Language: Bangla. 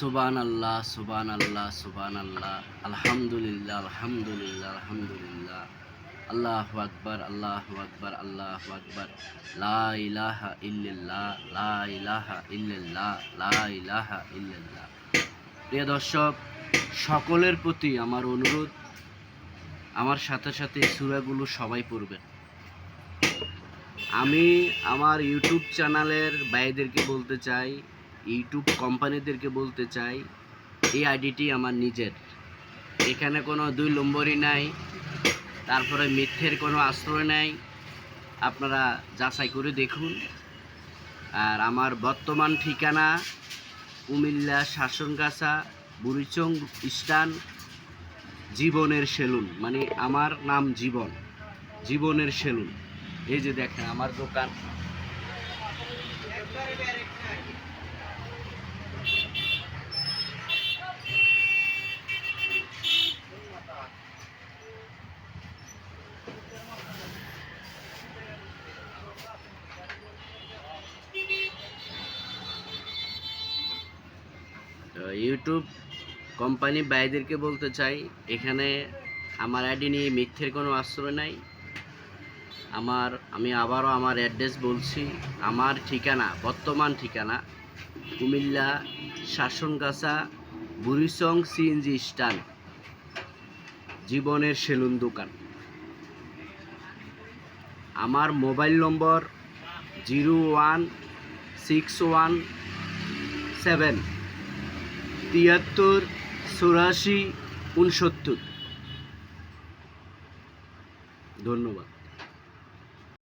সুবান আল্লাহ সুবান আল্লাহ সুবান আল্লাহ আলহামদুলিল্লাহ আলহামদুলিল্লাহ আলহামদুলিল্লাহ। আল্লাহ আকবর আল্লাহ আকবর আল্লাহ আকবর। লা ইলাহা ইল্লাল্লাহ, লা ইলাহা ইল্লাল্লাহ, লা ইলাহা ইল্লাল্লাহ। প্রিয় দর্শক, সকলের প্রতি আমার অনুরোধ, আমার সাথে সাথে সূরাগুলো সবাই পড়বেন। আমি আমার ইউটিউব চ্যানেলের ভাইদেরকে বলতে চাই ইউটিউব কোম্পানিদেরকে বলতে চাই, এই আইডিটি আমার নিজের। এখানে কোনো দুই নম্বরই নাই, তারপরে মিথ্যের কোনো আশ্রয় নাই। আপনারা যাচাই করে দেখুন। আর আমার বর্তমান ঠিকানা কুমিল্লা শাসনগাছা বুড়িচং স্টান জীবনের সেলুন মানে আমার নাম জীবন, জীবনের সেলুন। এই যে দেখেন, আমার দোকান। ইউটিউব কোম্পানি ভাইদেরকে বলতে চাই, এখানে আমার আইডি নিয়ে মিথ্যের কোনো আশ্রয় নাই। আমার, আমি আবারও আমার অ্যাড্রেস বলছি, আমার ঠিকানা, বর্তমান ঠিকানা, কুমিল্লা শাসনগাছা, বুড়িচং সিএনজি স্টান জীবনের সেলুন দোকান। আমার mobile number zero one six one seven তিয়াত্তর চৌরাশি উনসত্তর ধন্যবাদ।